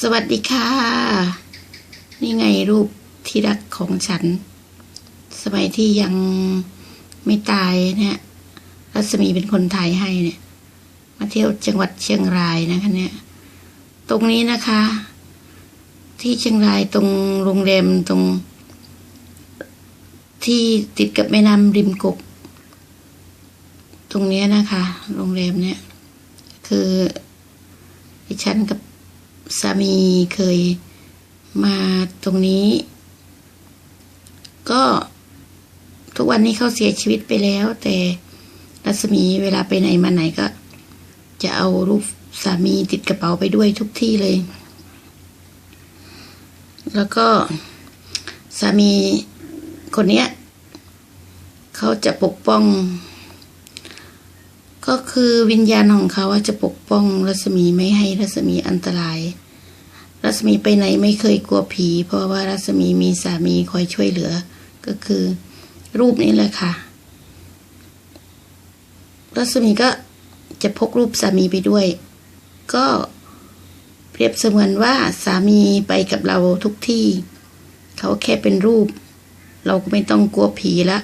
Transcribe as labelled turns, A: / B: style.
A: สวัสดีค่ะ นี่ไงรูปที่รักของฉัน สมัยที่ยังไม่ตายเนี่ยรัศมีเป็นคนถ่ายให้เนี่ย มาเที่ยวจังหวัดเชียงรายนะคะเนี่ย ตรงนี้นะคะ ที่เชียงรายตรงโรงแรมตรง ที่ติดกับแม่น้ำริมกก ตรงนี้นะคะ โรงแรมเนี่ย คือดิฉันกับามีเคยมาตรงนี้ ก็ทุกวันนี้เขาเสียชีวิตไปแล้ว แต่รัศมีเวลาไปไหนมาไหนก็ จะเอารูปสามีติดกระเป๋าไปด้วยทุกที่เลย แล้วก็สามีคนเนี้ยเขาจะปกป้อง ก็คือวิญญาณของเขาว่าจะปกป้องรัศมีไม่ให้รัศมีอันตราย รัศมีไปไหนไม่เคยกลัวผี เพราะว่ารัศมีมีสามีคอยช่วยเหลือ ก็คือ รูปนี้แหละค่ะ รัศมีก็จะพกรูปสามีไปด้วย ก็เปรียบเสมือนว่าสามีไปกับเราทุกที่ เขาแค่เป็นรูป เราก็ไม่ต้องกลัวผีละ